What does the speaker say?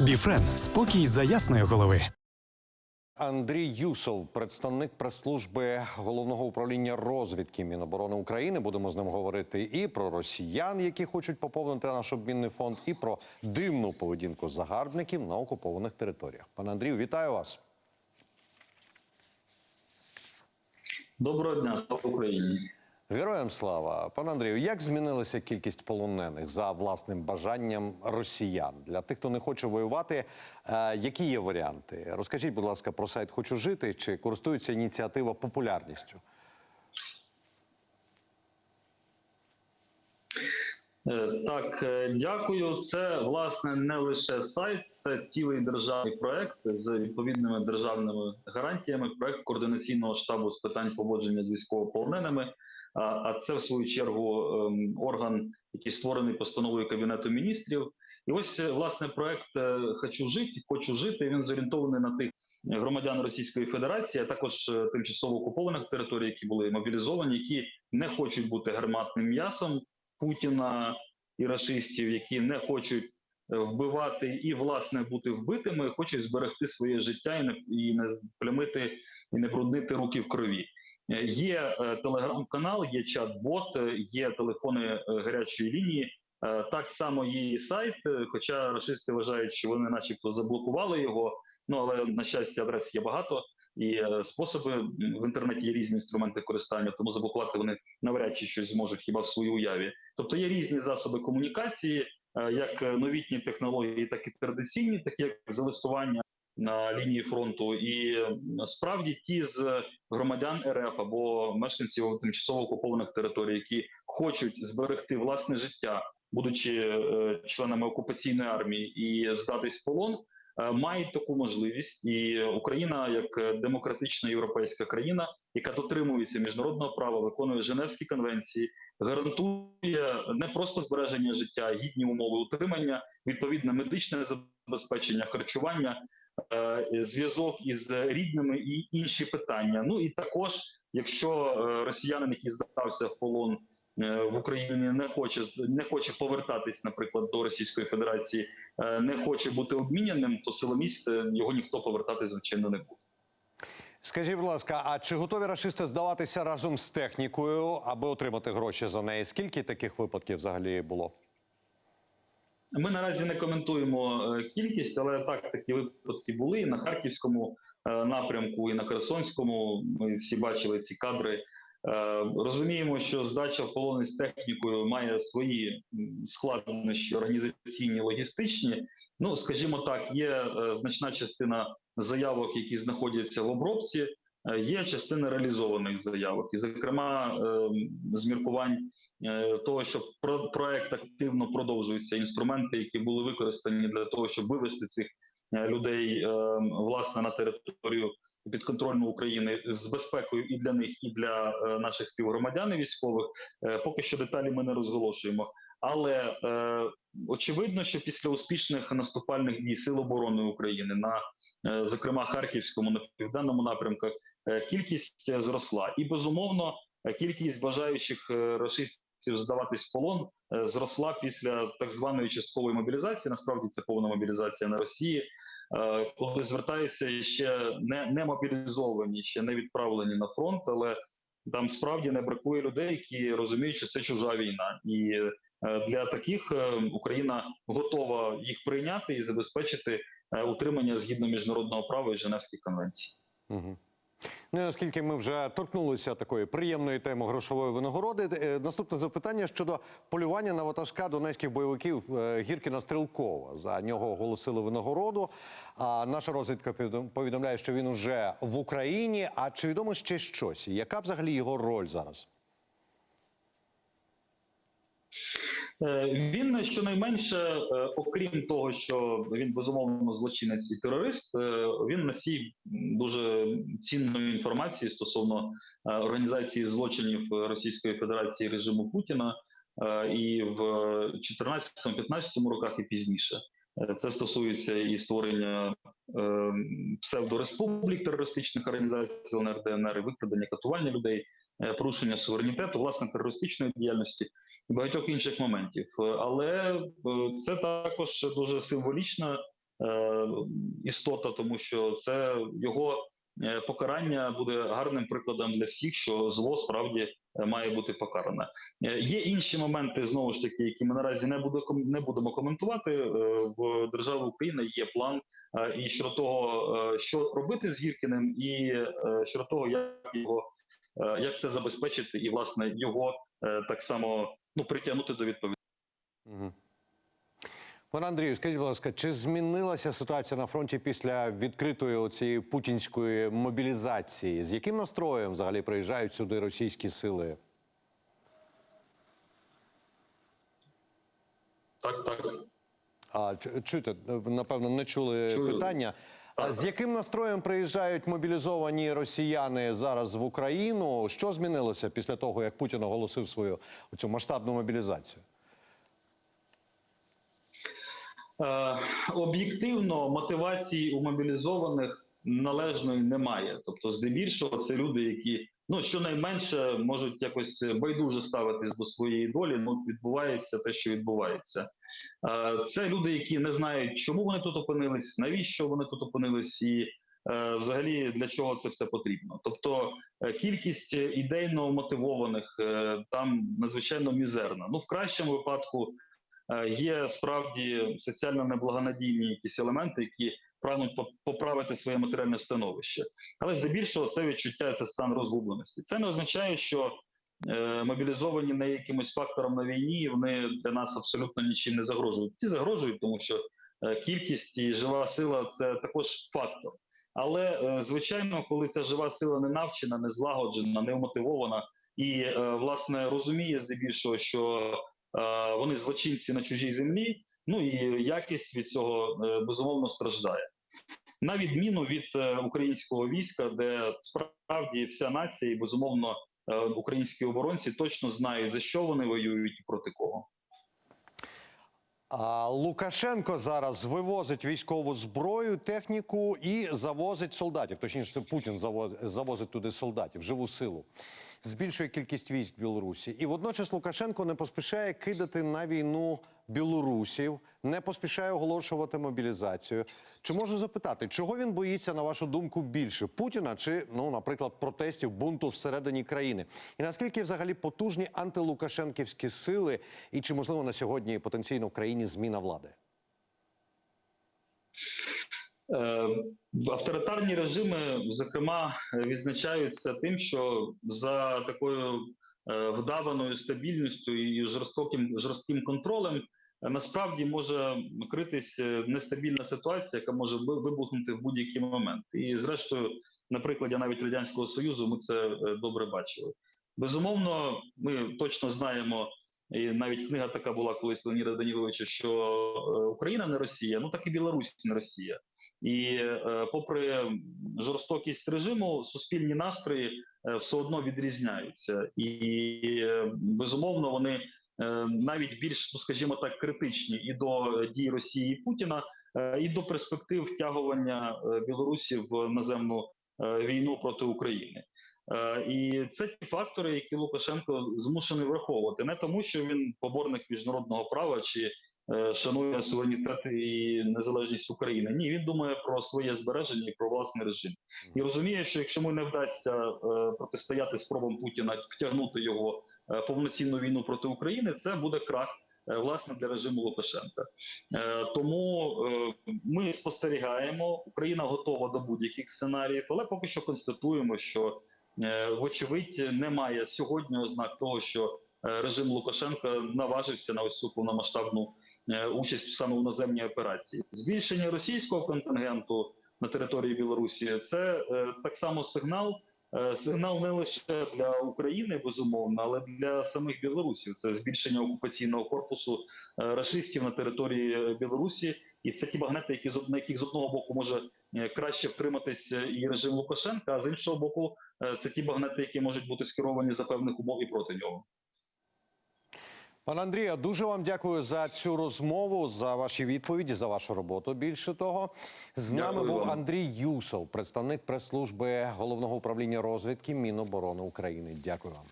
Біфрен спокій за ясної голови. Андрій Юсов, представник прес-служби головного управління розвідки Міноборони України. Будемо з ним говорити і про росіян, які хочуть поповнити наш обмінний фонд, і про дивну поведінку загарбників на окупованих територіях. Пане Андрію, вітаю вас. Доброго дня, слава Україні. Героям слава, пане Андрію, як змінилася кількість полонених за власним бажанням росіян для тих, хто не хоче воювати? Е, які є варіанти? Розкажіть, будь ласка, про сайт Хочу жити чи користується ініціатива популярністю? Е, Так, е, дякую. Це власне не лише сайт, це цілий державний проект з відповідними державними гарантіями. Проект координаційного штабу з питань поводження з військовополоненими. А це в свою чергу ем, орган, який створений постановою кабінету міністрів. І ось е, власне проект е, Хочу жити, хочу жити. Він зорієнтований на тих громадян Російської Федерації, а також е, тимчасово окупованих територій, які були мобілізовані, які не хочуть бути гарматним м'ясом Путіна і рашистів, які не хочуть вбивати і власне бути вбитими, хочуть зберегти своє життя і не і не плямити і не бруднити руки в крові. Є е, телеграм-канал, є чат-бот, е, є телефони е, гарячої лінії. Так само є і сайт, хоча рашисти вважають, що вони, начебто, заблокували його. Ну але на щастя, адрес є багато і способи в інтернеті є різні інструменти користання, тому заблокувати вони навряд чи щось зможуть хіба в своїй уяві. Тобто є різні засоби комунікації, як новітні технології, так і традиційні, такі як залистування на лінії фронту, і справді ті з громадян РФ або мешканців тимчасово окупованих територій, які хочуть зберегти власне життя, будучи е, членами окупаційної армії, і здатись в полон. е, Мають таку можливість, і Україна, як демократична європейська країна, яка дотримується міжнародного права, виконує Женевські конвенції, гарантує не просто збереження життя, гідні умови утримання, відповідне медичне забезпечення, харчування, зв'язок із рідними і інші питання. Ну і також, якщо е, росіянин, який здався в полон е, в Україні, не хоче не хоче повертатись, наприклад, до Російської Федерації, е, не хоче бути обміняним, то силомість е, його ніхто повертати звичайно не буде. Скажіть, будь ласка, а чи готові рашисти здаватися разом з технікою, аби отримати гроші за неї? Скільки таких випадків взагалі було? Ми наразі не коментуємо е, кількість, але так такі випадки були і на харківському е, напрямку, і на Херсонському. Ми всі бачили ці кадри. Е, Розуміємо, що здача в полони з технікою має свої складнощі організаційні, логістичні. Ну, скажімо так, є значна частина заявок, які знаходяться в обробці. Е, Є частина реалізованих заявок, і зокрема е, з міркувань е, того, що про проект активно продовжуються інструменти, які були використані для того, щоб вивести цих е, людей е, власне на територію підконтрольну України з безпекою і для них, і для наших співгромадян і військових. Поки що деталі ми не розголошуємо. Але е, очевидно, що після успішних наступальних дій Сил оборони України на е, зокрема Харківському на південному напрямках е, кількість е, зросла, і безумовно е, кількість бажаючих е, рашистів здаватись в полон е, зросла після так званої часткової мобілізації. Насправді це повна мобілізація на Росії. Е, Коли звертаються ще не, не мобілізовані, ще не відправлені на фронт, але там справді не бракує людей, які розуміють, що це чужа війна, і для таких е, Україна готова їх прийняти і забезпечити е, утримання згідно міжнародного права і Женевських конвенцій. Угу. Ну, оскільки ми вже торкнулися такої приємної теми грошової винагороди, е, наступне запитання щодо полювання на ватажка донецьких бойовиків е, Гіркіна Стрілкова. За нього оголосили винагороду. А наша розвідка повідомляє, що він уже в Україні. А чи відомо ще щось? Яка взагалі його роль зараз? Е, Він щонайменше, е, окрім того, що він безумовно злочинець і терорист, е, він носій дуже цінної інформації стосовно е, організації злочинів Російської Федерації режиму Путіна е, і в 2014-2015 роках і пізніше. Е, Це стосується і створення е, псевдореспублік терористичних організацій ЛНР, ДНР, викрадення катування людей, е, порушення суверенітету, власне терористичної діяльності і багатьох інших моментів. Е, Але е, це також дуже символічна е, істота, тому що це його е, покарання буде гарним прикладом для всіх, що зло справді е, має бути покаране. Е, Є інші моменти знову ж таки, які ми наразі не буде не будемо коментувати. Е, В держави України є план е, і щодо того, е, що робити з Гіркіним, і е, щодо того, як його е, як це забезпечити, і власне його е, так само ну притягнути до відповідальності. Угу. Пане Андрію, скажіть, будь ласка, чи змінилася ситуація на фронті після відкритої цієї путінської мобілізації? З яким настроєм взагалі приїжджають сюди російські сили? Так, так. А чуєте, напевно, не чули Чую. питання. А з яким настроєм приїжджають мобілізовані росіяни зараз в Україну? Що змінилося після того, як Путін оголосив свою цю масштабну мобілізацію? Е, об'єктивно мотивації у мобілізованих належної немає. Тобто, здебільшого, це люди, які ну щонайменше можуть якось байдуже ставитись до своєї долі. Ну відбувається те, що відбувається. Е, це люди, які не знають, чому вони тут опинились, навіщо вони тут опинились, і е, взагалі для чого це все потрібно. Тобто е, кількість ідейно мотивованих е, там надзвичайно мізерна. Ну в кращому випадку. Е, Є справді соціально неблагонадійні якісь елементи, які прагнуть по- поправити своє матеріальне становище, але здебільшого це відчуття це стан розгубленості. Це не означає, що е, мобілізовані не якимось фактором на війні, вони для нас абсолютно нічим не загрожують. Ті загрожують, тому що е, кількість і жива сила це також фактор. Але е, звичайно, коли ця жива сила не навчена, не злагоджена, не вмотивована і е, власне розуміє здебільшого, що е, вони злочинці на чужій землі. Ну і якість від цього е, безумовно страждає. На відміну від е, українського війська, де справді вся нація і безумовно е, українські оборонці точно знають за що вони воюють і проти кого. А Лукашенко зараз вивозить військову зброю, техніку і завозить солдатів. Точніше, Путін заво- завозить туди солдатів, живу силу. Збільшує кількість військ в Білорусі. І водночас Лукашенко не поспішає кидати на війну білорусів, не поспішає оголошувати мобілізацію. Чи можу запитати, чого він боїться, на вашу думку, більше Путіна чи, ну, наприклад, протестів бунту всередині країни? І наскільки взагалі потужні антилукашенківські сили, і чи можливо на сьогодні потенційно в країні зміна влади? Е, Авторитарні режими, зокрема, відзначаються тим, що за такою е, вдаваною стабільністю і жорстоким жорстким контролем насправді може критись е, нестабільна ситуація, яка може вибухнути в будь-який момент. І зрештою, на прикладі навіть радянського союзу, ми це е, добре бачили. Безумовно, ми точно знаємо. І навіть книга така була колись Леоніда Даніловича, що е, Україна не Росія, ну так і Білорусь не Росія. І попри жорстокість режиму, суспільні настрої все одно відрізняються, і безумовно вони навіть більш, ну скажімо так, критичні і до дій Росії і Путіна, е, і до перспектив втягування е, Білорусі в наземну е, війну проти України. Е, І це ті фактори, які Лукашенко змушений враховувати, не тому, що він поборник міжнародного права чи е, шанує суверенітет і незалежність України. Ні, він думає про своє збереження і про власний режим. І розуміє, що якщо йому не вдасться е, протистояти спробам Путіна втягнути його е, повноцінну війну проти України, це буде крах. е, Власне для режиму Лукашенка, Е, тому е, ми спостерігаємо. Україна готова до будь-яких сценаріїв, але поки що констатуємо, що е, вочевидь немає сьогодні ознак того, що е, режим Лукашенка наважився на ось цю повномасштабну е, участь саме в наземній операції. Збільшення російського контингенту на території Білорусі це е, так само сигнал. Е, Сигнал не лише для України, безумовно, але для самих білорусів. Це збільшення окупаційного корпусу расистів рашистів на території е, Білорусі, і це ті багнети, які на яких з одного боку може е, краще втриматись е, і режим Лукашенка, а з іншого боку, е, це ті багнети, які можуть бути скеровані за певних умов і проти нього. Пане Андрію, дуже вам дякую за цю розмову, за ваші відповіді, за вашу роботу. Більше того, з нами Дякую був вам. Андрій Юсов, представник прес-служби головного управління розвідки Міноборони України. Дякую вам.